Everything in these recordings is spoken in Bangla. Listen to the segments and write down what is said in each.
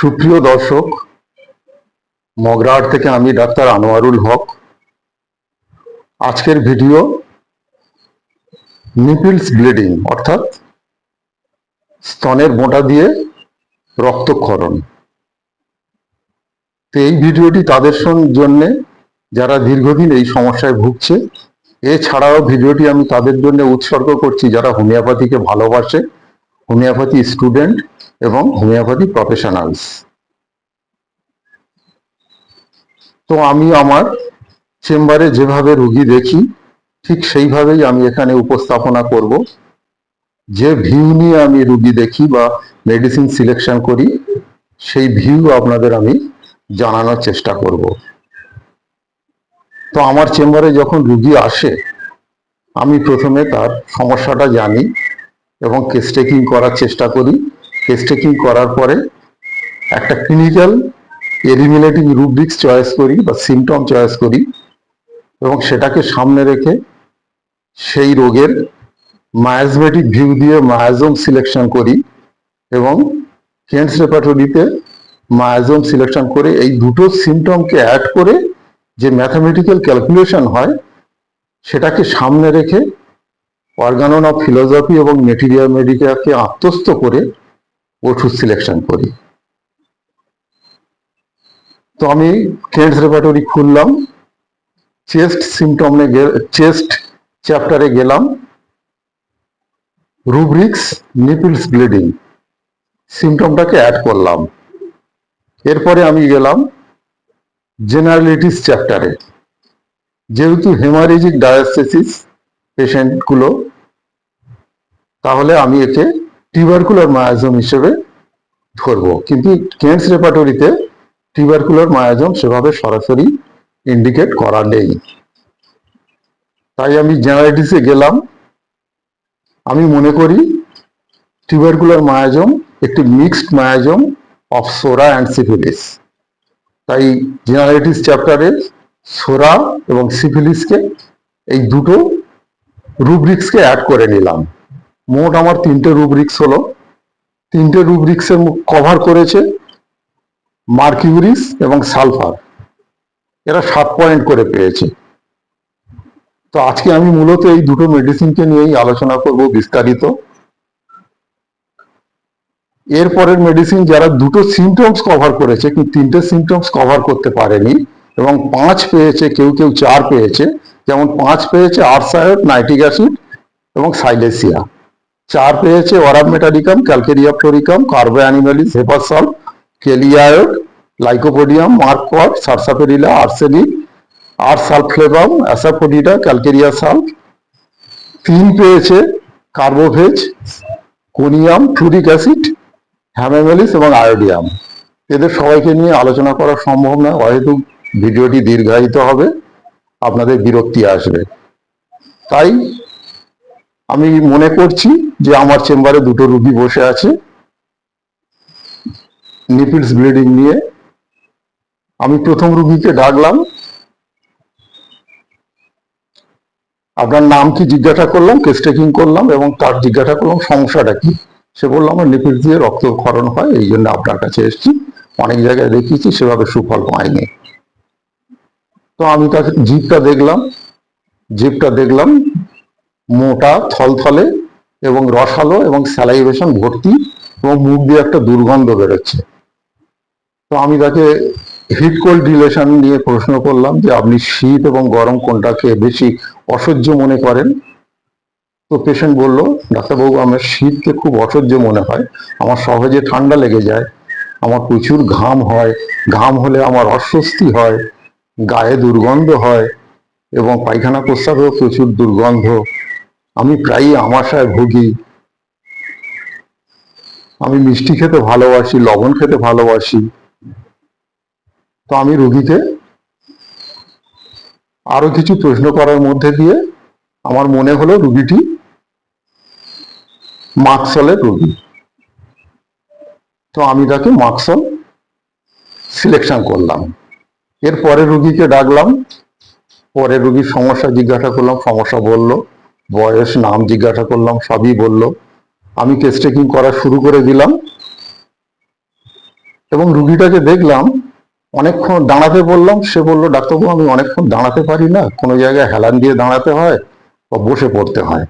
সুপ্রিয় দর্শক, মগরাহাট থেকে আমি ডাক্তার আনোয়ারুল হক। আজকের ভিডিও নিপিলস ব্লিডিং, অর্থাৎ স্তনের মোটা দিয়ে রক্তক্ষরণ। তো এই ভিডিওটি তাদের জন্য, যারা দীর্ঘদিন এই সমস্যায় ভুগছে, এছাড়াও ভিডিওটি আমি তাদের জন্য উৎসর্গ করছি যারা হোমিওপ্যাথিকে ভালোবাসে। হোমিওপ্যাথি স্টুডেন্ট এবং হোমিওপ্যাথি প্রফেশনালস। তো আমি আমার চেম্বারে যেভাবে রুগী দেখি, ঠিক সেইভাবেই আমি এখানে উপস্থাপনা করব। যে ভিউ নিয়ে আমি রুগী দেখি বা মেডিসিন সিলেকশন করি, সেই ভিউ আপনাদের আমি জানানোর চেষ্টা করব। তো আমার চেম্বারে যখন রুগী আসে, আমি প্রথমে তার সমস্যাটা জানি। এবং কেস টেকিং করার চেষ্টা করি। কেস টেকিং করার পরে একটা ক্লিনিক্যাল এলিমিনেটিং রুব্রিক্স চয়েস করি বা সিমটম চয়েস করি এবং সেটাকে সামনে রেখে সেই রোগের মায়াজমেটিক ভিউ দিয়ে মায়াজম সিলেকশন করি এবং কেন্টস রেপাটরিতে মায়াজম সিলেকশন করে এই দুটো সিমটমকে অ্যাড করে যে ম্যাথামেটিক্যাল ক্যালকুলেশন হয়, সেটাকে সামনে রেখে অর্গানন অফ ফিলোসফি এবং মেটেরিয়াল মেডিকাকে আত্মস্থ করে ওষুধ সিলেকশন করি। তো আমি কেন্টস রেপাটরি খুললাম চেস্ট সিমটমে চেস্ট চ্যাপ্টারে গেলাম রুব্রিক্স নিপিলস ব্লিডিং সিমটমটাকে অ্যাড করলাম। এরপরে আমি গেলাম জেনারেলিটিস চ্যাপ্টারে যেহেতু হেমারেজিক ডায়াস্থেসিস পেশেন্টগুলো তাহলে আমি একে টিউবারকুলার মায়াজম হিসেবে ধরবো। কিন্তু কেন্টস রেপাটরিতে টিউবারকুলার মায়াজম সেভাবে সরাসরি ইন্ডিকেট করা নেই। তাই আমি জেনারেটিসে গেলাম। আমি মনে করি টিউবারকুলার মায়াজম একটি mixed miasm of psora and syphilis তাই জেনারেটিস চ্যাপ্টারে সোরা এবং সিফিলিসকে এই দুটো রুব্রিক্সকে অ্যাড করে নিলাম। মোট আমার তিনটে রুব্রিক্স হলো। তিনটে রুব্রিক্সের কভার করেছে মার্কিউরিস এবং সালফার এরা সাত পয়েন্ট করে পেয়েছে। তো আজকে আমি মূলত এই দুটো মেডিসিনকে নিয়েই আলোচনা করব বিস্তারিত। এরপরের মেডিসিন যারা দুটো সিমটমস কভার করেছে, কিন্তু তিনটে সিমটমস কভার করতে পারেনি এবং পাঁচ পেয়েছে, কেউ কেউ চার পেয়েছে, যেমন পাঁচ পেয়েছে আর্সায়ড নাইট্রিক অ্যাসিড এবং সাইলেসিয়া চার পেয়েছে aurum metallicum calcarea fluorica carbo animalis hepar sul, কেলিয়ায়ড, lycopodium মার্কট সারসাপেরিলা, আর্সেনিক আর সালফ্লেবাম অ্যাসাফোডিটা ক্যালকেরিয়া সালফ তিন পেয়েছে carbo veg, conium, fluoric acid, hamamelis এবং আয়োডিয়াম। এদের সবাইকে নিয়ে আলোচনা করা সম্ভব নয় হয়তো ভিডিওটি দীর্ঘায়িত হবে, আপনাদের বিরক্তি আসবে। তাই আমি মনে করছি যে আমার চেম্বারে দুটো রুগী বসে আছে। নিপিলস ব্লিডিং নিয়ে। আমি প্রথম রুগীকে ডাকলাম। আপনার নাম কি জিজ্ঞাসা করলাম, কেস টেকিং করলাম এবং তার জিজ্ঞাসা করলাম, সমস্যাটা কি? সে বলল, আমার নিপিল দিয়ে রক্তক্ষরণ হয়, এই জন্য আপনার কাছে এসেছি। অনেক জায়গায় দেখিয়েছি, সেভাবে সুফল পাইনি। তো আমি তাকে জিপটা দেখলাম জিপটা দেখলাম মোটা, থলথলে এবং রসালো এবং স্যালাইভেশন ভর্তি এবং মুখ দিয়ে একটা দুর্গন্ধ বেরোচ্ছে। তো আমি তাকে হিট কোল্ড রিলেশন নিয়ে প্রশ্ন করলাম যে, আপনি শীত এবং গরম কোনটাকে বেশি অসহ্য মনে করেন? তো পেশেন্ট বলল, ডাক্তারবাবু, আমার শীতকে খুব অসহ্য মনে হয়। আমার সহজে ঠান্ডা লেগে যায়। আমার প্রচুর ঘাম হয়। ঘাম হলে আমার অস্বস্তি হয়। গায়ে দুর্গন্ধ হয় এবং পায়খানা প্রস্রাবেও প্রচুর দুর্গন্ধ। আমি প্রায়ই আমাশায় ভুগি। আমি মিষ্টি খেতে ভালোবাসি, লবণ খেতে ভালোবাসি। তো আমি রুগীকে আরও কিছু প্রশ্ন করার মধ্যে দিয়ে আমার মনে হলো রুগীটি মাকসলের রুগী। তো আমি তাকে মাকসল সিলেকশন করলাম। এরপরে রুগীকে ডাকলাম পরে রুগীর সমস্যা জিজ্ঞাসা করলাম, সমস্যা বলল বয়স, নাম জিজ্ঞাসা করলাম, সবই বলল। আমি কেস টেকিং করা শুরু করে দিলাম। এবং রুগীটাকে দেখলাম, অনেকক্ষণ দাঁড়াতে বললাম। সে বলল, ডাক্তারবাবু, আমি অনেকক্ষণ দাঁড়াতে পারি না। কোনো জায়গায় হেলান দিয়ে দাঁড়াতে হয় বা বসে পড়তে হয়।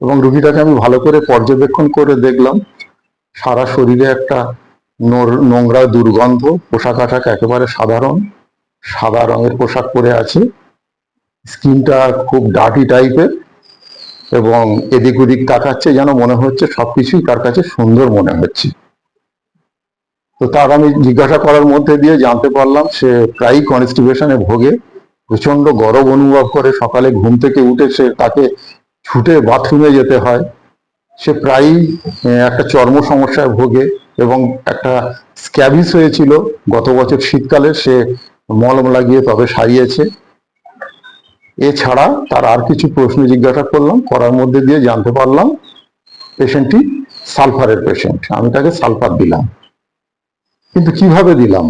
এবং রুগীটাকে আমি ভালো করে পর্যবেক্ষণ করে দেখলাম। সারা শরীরে একটা নোর- দুর্গন্ধ, পোশাক আশাক একেবারে সাধারণ, সাদা রঙের পোশাক পরে আছে। স্কিনটা খুব ডার্টি টাইপের এবং এদিক ওদিক তাকাচ্ছে যেন মনে হচ্ছে সবকিছুই তার কাছে সুন্দর মনে হচ্ছে। তো তার আমি জিজ্ঞাসা করার মধ্যে দিয়ে জানতে পারলাম, সে প্রায়ই কনস্টিপেশনে ভোগে প্রচণ্ড গরম অনুভব করে, সকালে ঘুম থেকে উঠে সে তাকে ছুটে বাথরুমে যেতে হয়। সে প্রায়ই একটা চর্ম সমস্যায় ভোগে এবং একটা স্ক্যাবিস হয়েছিল। গত বছর শীতকালে সে মলম লাগিয়ে তবে সারিয়েছে। এছাড়া তার আর কিছু প্রশ্ন জিজ্ঞাসা করলাম, করার মধ্যে দিয়ে জানতে পারলাম পেশেন্টটি সালফারের পেশেন্ট আমি তাকে সালফার দিলাম। কিন্তু কীভাবে দিলাম?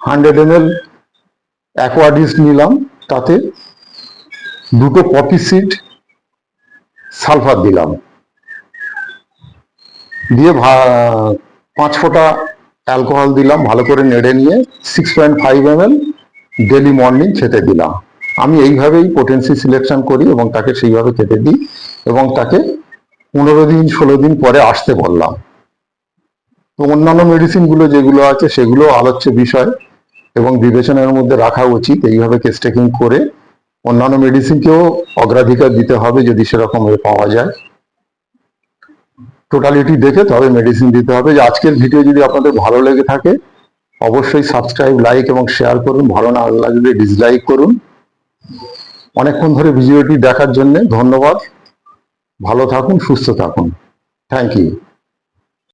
হান্ড্রেড এম এল অ্যাকোয়াডিস নিলাম, তাতে দুটো পপি সিড সালফার দিলাম। দিয়ে পাঁচ ফোঁটা অ্যালকোহল দিলাম, ভালো করে নেড়ে নিয়ে six point five M L daily morning খেতে দিলাম। আমি এইভাবেই পোটেন্সি সিলেকশন করি এবং তাকে সেইভাবে খেতে দিই এবং তাকে পনেরো দিন, ষোলো দিন পরে আসতে বললাম। তো অন্যান্য মেডিসিনগুলো যেগুলো আছে সেগুলো আলোচ্য বিষয় এবং বিবেচনার মধ্যে রাখা উচিত এইভাবে কেস টেকিং করে। অন্যান্য মেডিসিনকেও অগ্রাধিকার দিতে হবে যদি সেরকম পাওয়া যায়। টোটালিটি দেখে তবে মেডিসিন দিতে হবে। যে আজকের ভিডিও যদি আপনাদের ভালো লেগে থাকে, অবশ্যই সাবস্ক্রাইব লাইক এবং শেয়ার করুন। ভালো না লাগলে ডিসলাইক করুন। অনেকক্ষণ ধরে ভিডিওটি দেখার জন্য ধন্যবাদ। ভালো থাকুন সুস্থ থাকুন। Thank you